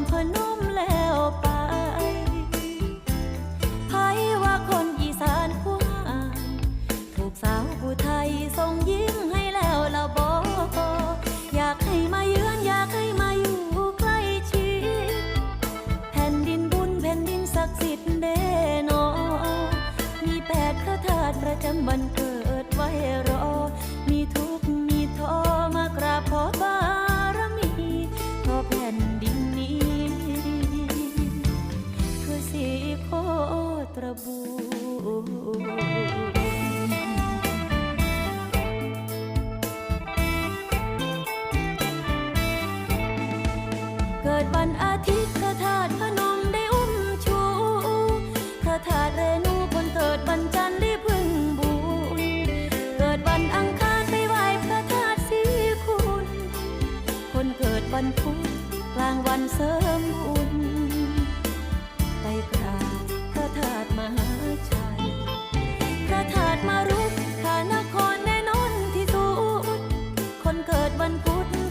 อนพนมแล้วไปไผว่าคนอีสานควางถูกสาวผู้ไทยส่งยิ้มให้แล้วเราบอกอยากให้มาเยือนอยากให้มาอยู่ใกล้ชิดแผ่นดินบุญแผ่นดินศักดิ์สิทธิ์เดนอ มีแปดพระธาตุประจำวันเกิดไว้รอ มีทุ ตรบูเกิดวันอาทิตย์พระธาตุพนมได้อุ้มชูพระธาตุเรนูคนเกิดวันจันทร์ได้พึ่งบุญเกิดวันอังคารไปไหว้พระธาตุศรีคุณ คนเกิดวันพุธกลางวันเสริมบุญ phút